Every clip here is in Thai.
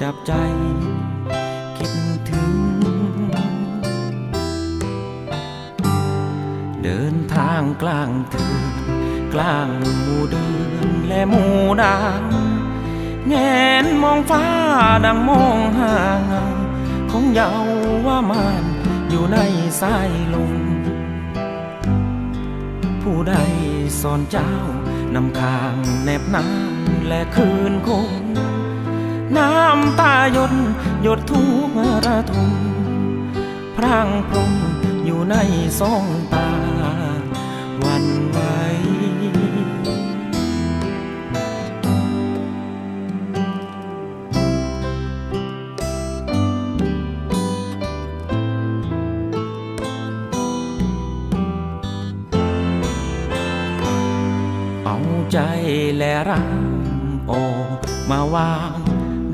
จับใจ คิดถึง เดินทางกลางเถืนกลางหมู่เดือนและหมู่ดาวแงนมองฟ้าดังมองหาเงาของเยาว่ามานอยู่ในสายลมผู้ใดสอนเจ้านำคางแนบน้ำและคืนคง น้ำตาหยดหยดทุกระทมพรางพรมอยู่ในสองตาวันไหวเอาใจและรังโอมาวาง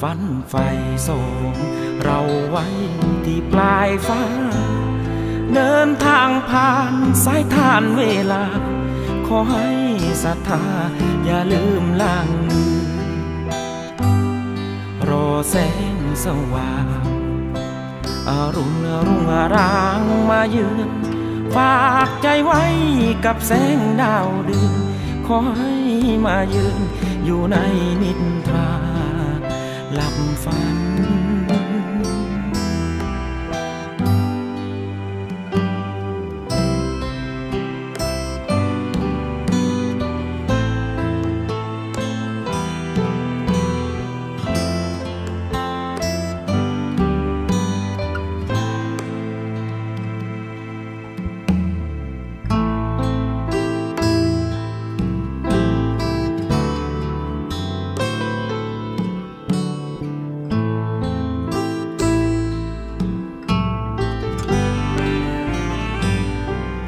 ฝันไฟส่งเราไว้ที่ปลายฟ้า เดินทางผ่านสายทานเวลา ขอให้ศรัทธาอย่าลืมล่างมือรอแสงสว่างอรุณรุ่งรางมาเยือนฝากใจไว้กับแสงดาวเดือนขอให้มายืนอยู่ในนิทรา หลั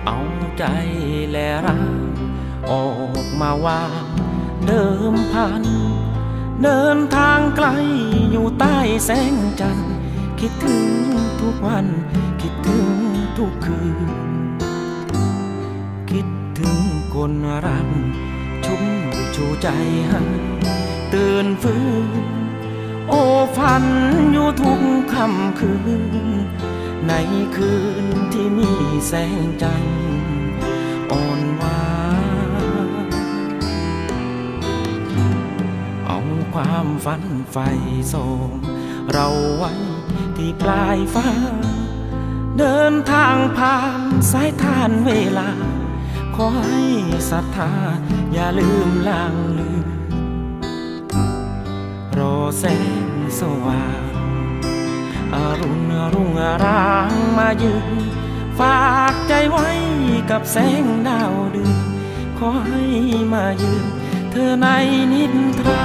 เอาใจและรักออกมาวางเดิมพัน เดินทางไกลอยู่ใต้แสงจันทร์คิดถึงทุกวัน คิดถึงทุกคืน คิดถึงคนรักชุ่มชูใจให้ตื่นฟื้นโอ้ฝันอยู่ทุกค่ำคืน ในคืนที่มีแสงจันทร์อ่อนหวานเอาความฝันไฟส่งเราไว้ที่ปลายฟ้า เดินทางผ่านสายทานเวลา ขอให้ศรัทธาอย่าลืมลางลืมรอแสงสว่าง อรุณรุ่งอรางมายืนฝากใจไว้กับแสงดาวเดือนขอให้มายืนเธอในนิทรา